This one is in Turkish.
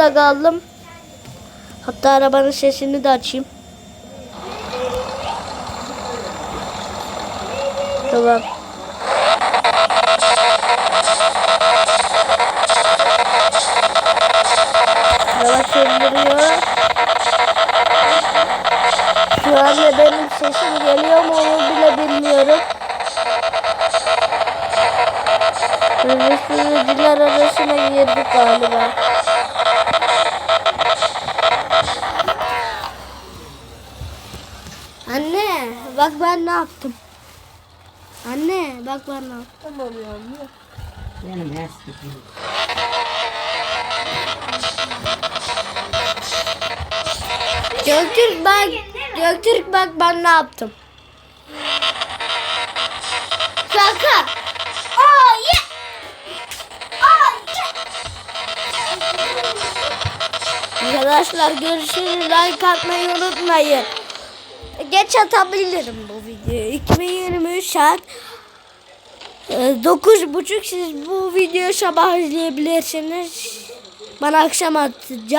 arabada kaldım. Hatta arabanın sesini de açayım. Tamam. Yavaş indiriyor. Şu anda benim sesim geliyor mu onu bile bilmiyorum. Sürücüler arasına girdik galiba. Anne bak ben ne yaptım. Anne bak ben ne yaptım. Tamam ya. Benim eski gibi. Göktürk bak Göktürk bak ben ne yaptım. Şaka. Aa ye. Aa ye. Arkadaşlar görüşürüz. Like atmayı unutmayın. Geç atabilirim bu videoyu. 2023 saat e, dokuz buçuk siz bu videoyu sabah izleyebilirsiniz. Bana akşam atacağım.